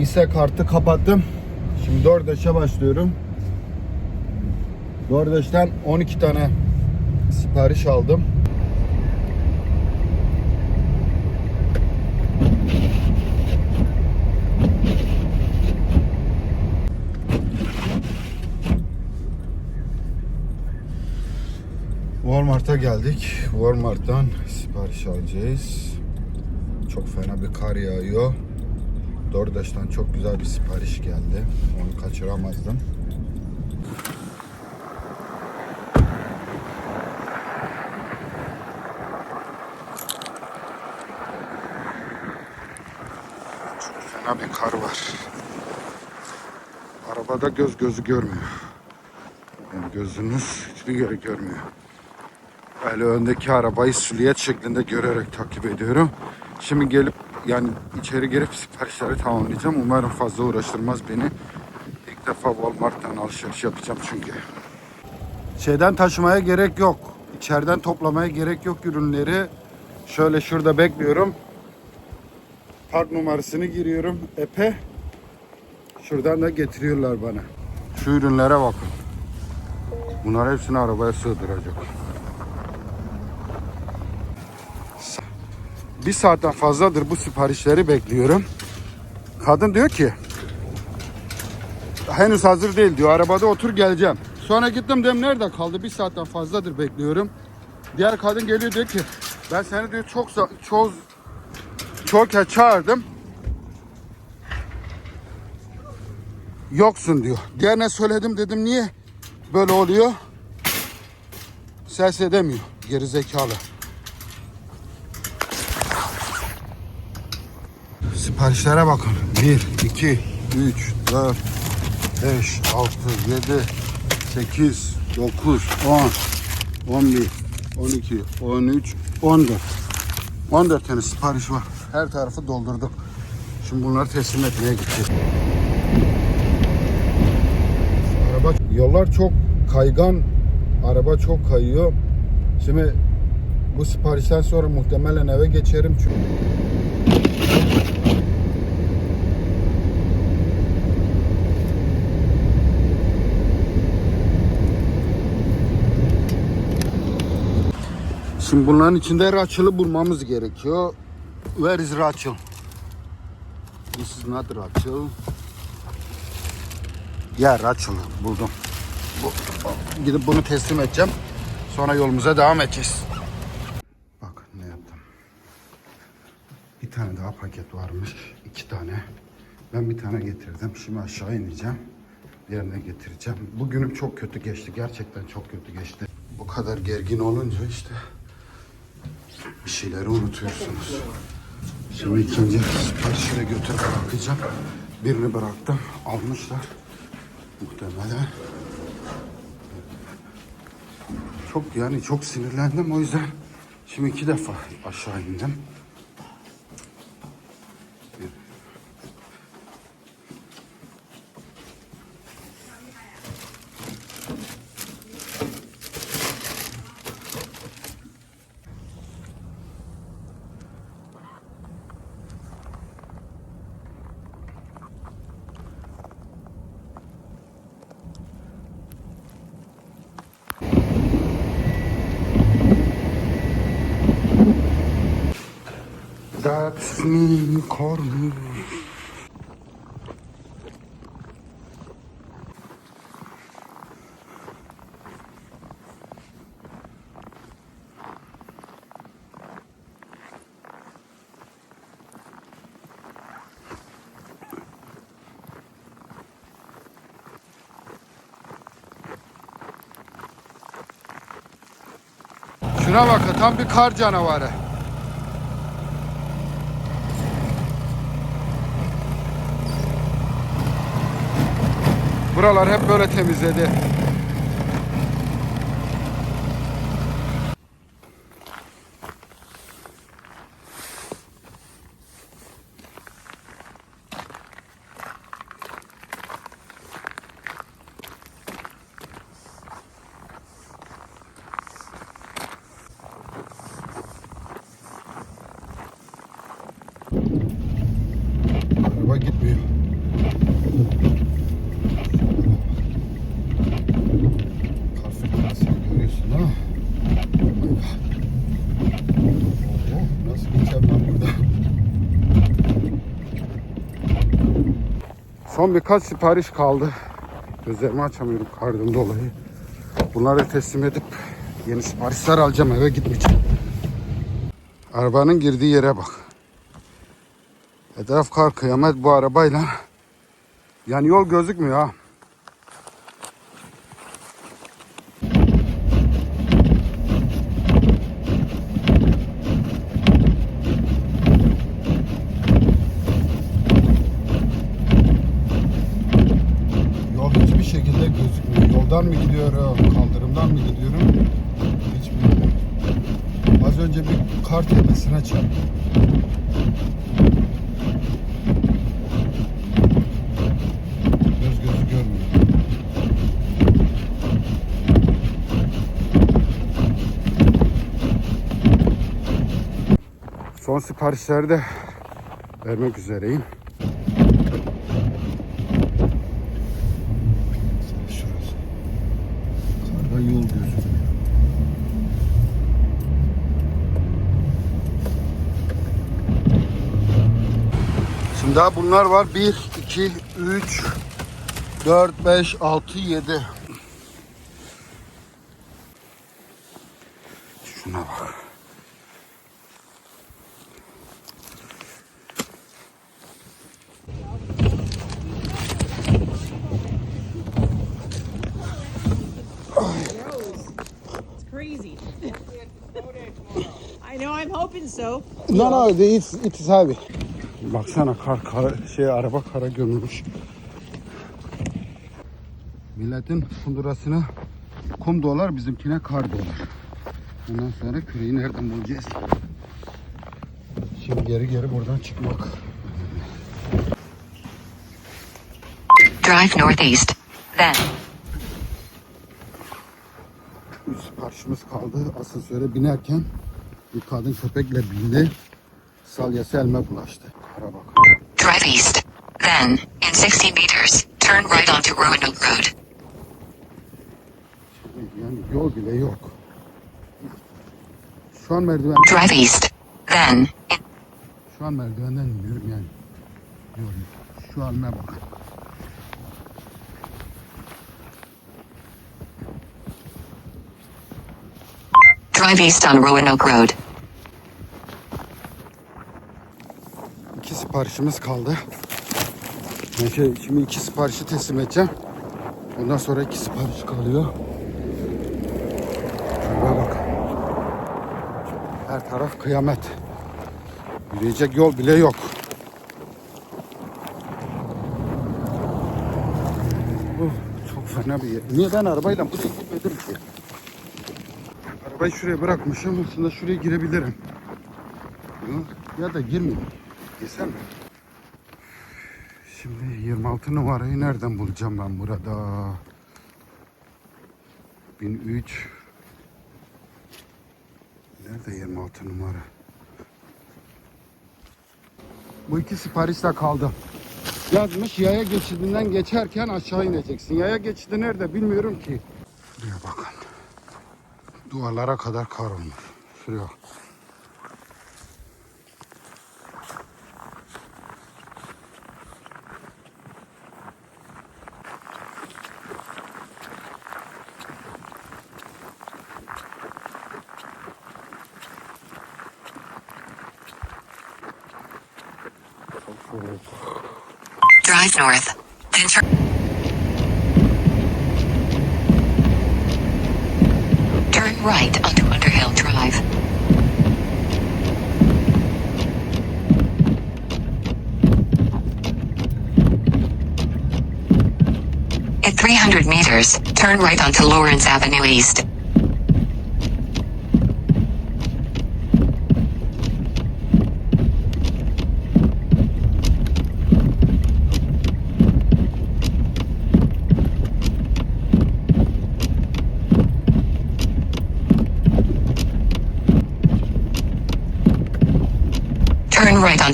ise kartı kapattım. Şimdi DoorDash'a başlıyorum. DoorDash'tan 12 tane sipariş aldım. Walmart'a geldik. Walmart'tan sipariş alacağız. Çok fena bir kar yağıyor. DoorDash'tan çok güzel bir sipariş geldi. Onu kaçıramazdım. Çok fena bir kar var. Arabada göz gözü görmüyor. Yani gözünüz hiçbir yere görmüyor. Böyle öndeki arabayı silüet şeklinde görerek takip ediyorum. Şimdi gelip yani içeri girip siparişleri tamamlayacağım. Umarım fazla uğraştırmaz beni. İlk defa Walmart'tan alışveriş yapacağım çünkü. Şeyden taşımaya gerek yok. İçeriden toplamaya gerek yok ürünleri. Şöyle şurada bekliyorum. Park numarasını giriyorum. Epe. Şuradan da getiriyorlar bana. Şu ürünlere bakın. Bunlar hepsini arabaya sığdıracak. Bir saatten fazladır bu siparişleri bekliyorum. Kadın diyor ki henüz hazır değil diyor. Arabada otur geleceğim. Sonra gittim dedim nerede kaldı? Bir saatten fazladır bekliyorum. Diğer kadın geliyor diyor ki ben seni diyor çok çok çok kez çağırdım. Yoksun diyor. Diğerine söyledim dedim niye böyle oluyor? Ses edemiyor. Geri Siparişlere bakın. 1, 2, 3, 4, 5, 6, 7, 8, 9, 10, 11, 12, 13, 14. 14 tane sipariş var. Her tarafı doldurduk. Şimdi bunları teslim etmeye gideceğiz. Araba yollar çok kaygan. Araba çok kayıyor. Şimdi bu siparişten sonra muhtemelen eve geçerim çünkü. Şimdi bunların içinde Rachel'ı bulmamız gerekiyor. Where is Rachel? This is not Rachel. Ya Rachel'ı buldum. Bu, gidip bunu teslim edeceğim. Sonra yolumuza devam edeceğiz. Bak ne yaptım. Bir tane daha paket varmış. iki tane. Ben bir tane getirdim. Şimdi aşağı ineceğim. Diğerine getireceğim. Bugünüm çok kötü geçti. Gerçekten çok kötü geçti. Bu kadar gergin olunca işte bir şeyleri unutuyorsunuz. Şimdi ikinci siparişi de götürüp bırakacağım. Birini bıraktım. Almışlar. Muhtemelen. Çok yani çok sinirlendim o yüzden. Şimdi iki defa aşağı indim. That's me. Şuna bakın tam bir kar canavarı. Buralar hep böyle temizledi. Araba gitmiyor. Son birkaç sipariş kaldı. Gözlerimi açamıyorum kardan dolayı. Bunları teslim edip yeni siparişler alacağım eve gitmeyeceğim. Arabanın girdiği yere bak. Etraf kar kıyamet bu arabayla. Yani yol gözükmüyor ha. Yol hiçbir şekilde Yoldan mı gidiyorum, kaldırımdan mı gidiyorum? Hiç bilmiyorum. Az önce bir kar tepesine çarptım. Göz gözü görmüyor. Son siparişleri de vermek üzereyim. Şurası. Karda yol gözükmüyor. Şimdi daha bunlar var. 1, 2, 3, 4, 5, 6, 7. Şuna bak. I know, I'm hoping so. No no it's, it's heavy. Baksana kar, kar şey araba kara gömülmüş. Milletin kundurasına kum dolar bizimkine kar dolar. Ondan sonra küreği nereden bulacağız? Şimdi geri geri buradan çıkmak. Drive northeast. Then, siparişimiz kaldı. Asansöre binerken bir kadın köpekle bindi. Salyası elime bulaştı. Bak. drive east. Then, in 60 meters, turn right onto Roanoke Road. Drive east. Then, Şu an merdivenden yani. Şu halime bakın. drive east on Roanoke Road. Siparişimiz kaldı. Ben şey, şimdi iki siparişi teslim edeceğim. Ondan sonra iki sipariş kalıyor. Şuraya bak. Her taraf kıyamet. Yürüyecek yol bile yok. Çok fena bir yer. Niye ben arabayla buraya gitmedim ki? Arabayı şuraya bırakmışım. Aslında şuraya girebilirim. Ya da girmeyeyim. Girsem mi? Şimdi 26 numarayı nereden bulacağım ben burada? 1003 Nerede 26 numara? Bu iki sipariş de kaldı. Yazmış yaya geçidinden geçerken aşağı ineceksin. Yaya geçidi nerede bilmiyorum ki. Buraya bakın. Duvarlara kadar kar olmuş. Şuraya north. Then turn. Turn right onto Underhill Drive. At 300 meters, turn right onto Lawrence Avenue East.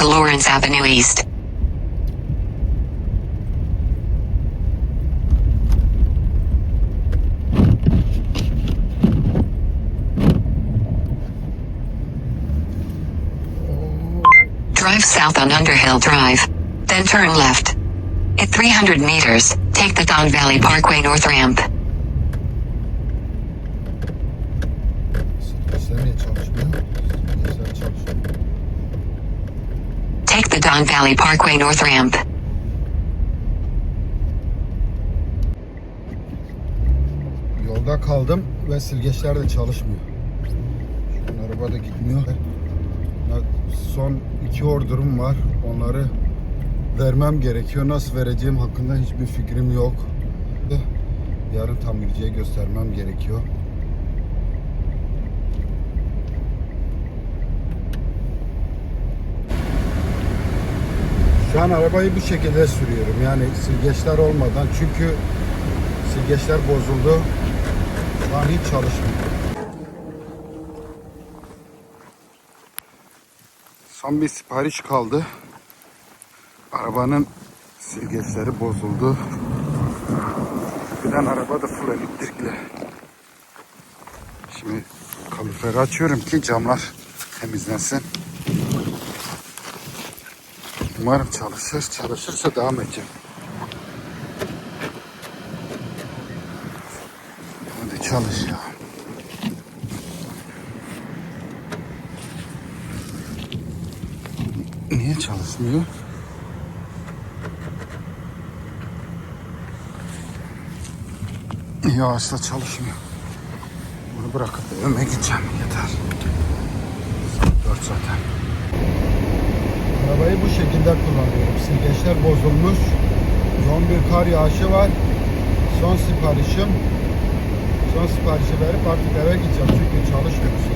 Onto Lawrence Avenue East. Drive south on Underhill Drive. Then turn left. At 300 meters, take the Don Valley Parkway North ramp. Don Valley Parkway North ramp. Yolda kaldım ve silgeçler de çalışmıyor. Şu araba da gitmiyor. Son iki ordurum var. Onları vermem gerekiyor. Nasıl vereceğim hakkında hiçbir fikrim yok. Yarın tamirciye göstermem gerekiyor. Şu an arabayı bu şekilde sürüyorum. Yani silgeçler olmadan çünkü silgeçler bozuldu. Şu hiç çalışmıyor. Son bir sipariş kaldı. Arabanın silgeçleri bozuldu. Birden araba da full elektrikli. Şimdi kaloriferi açıyorum ki camlar temizlensin. Umarım çalışır. Çalışırsa devam edeceğim. Hadi çalış ya. Niye çalışmıyor? Yağışla çalışmıyor. Bunu bırakıp evime gideceğim. Yeter. Saat 4 zaten. Arabayı bu şekilde kullanıyorum. Silgeçler bozulmuş. Yoğun bir kar yağışı var. Son siparişim. Son siparişi verip artık eve gideceğim. Çünkü çalışmıyor silgeçler.